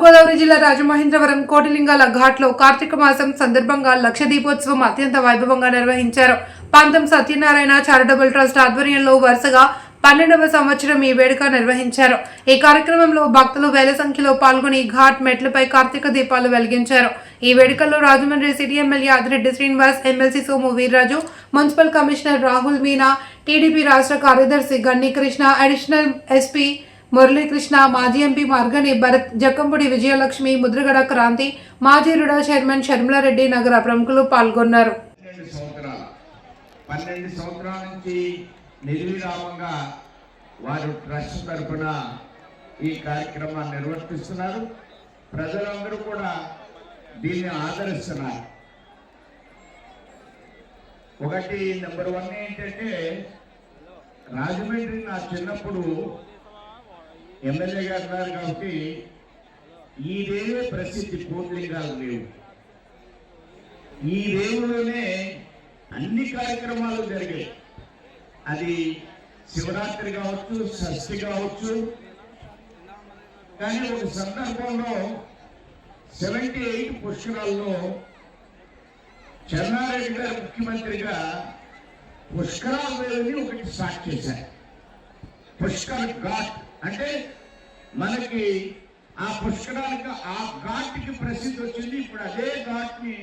తూర్పుగోదావరి జిల్లా రాజమహేంద్రవరం కోటిలింగాల ఘాట్లో కార్తీక మాసం సందర్భంగా లక్ష దీపోత్సవం అత్యంత వైభవంగా నిర్వహించారు. పంతం సత్యనారాయణ చారిటబుల్ ట్రస్ట్ ఆధ్వర్యంలో వరుసగా పన్నెండవ సంవత్సరం ఈ వేడుక నిర్వహించారు. ఈ కార్యక్రమంలో భక్తులు వేల సంఖ్యలో పాల్గొని ఘాట్ మెట్లపై కార్తీక దీపాలు వెలిగించారు. ఈ వేడుకల్లో Rajahmundry city MLA Adireddy Srinivas MLC Somu Veerraju municipal commissioner Rahul Meena TDP రాష్ట్ర కార్యదర్శి గన్ని కృష్ణ అడిషనల్ ఎస్పీ మురళీకృష్ణ మాజీ ఎంపీ మార్గని భరత్ జక్కంపూడి విజయలక్ష్మి ముద్రగడ క్రాంతి మాజీ రుడా చైర్మన్ షర్మిలారెడ్డి నగర ప్రముఖులు పాల్గొన్నారు. పన్నెండు సంవత్సరాల. నుంచి నిర్విరామంగా వారు ట్రస్ట్ తరఫున ఈ కార్యక్రమాన్ని నిర్వర్తిస్తున్నారు. ప్రజలందరూ కూడా దీన్ని ఆదరిస్తున్నారు. ఒకటి నెంబర్ వన్ ఏంటంటే రాజమండ్రి నా చిన్నప్పుడు ఎమ్మెల్యే గారు ఉన్నారు కాబట్టి ఈ దేవే ప్రసిద్ధి కోట్లింగాలు లేవు. ఈ దేవుడులోనే అన్ని కార్యక్రమాలు జరిగాయి. అది శివరాత్రి కావచ్చు షష్ఠి కావచ్చు. కానీ ఒక సందర్భంలో సెవెంటీ ఎయిట్ పుష్కరాల్లో చెన్నారెడ్డి గారు ముఖ్యమంత్రిగా పుష్కరాలు ఒకటి స్టార్ట్ చేశారు. పుష్కర్ ఘాట్ అంటే మనకి ఆ పుష్కరానికి ఆ ఘాట్కి ప్రసిద్ధి వచ్చింది ఇప్పుడు అదే ఘాట్ని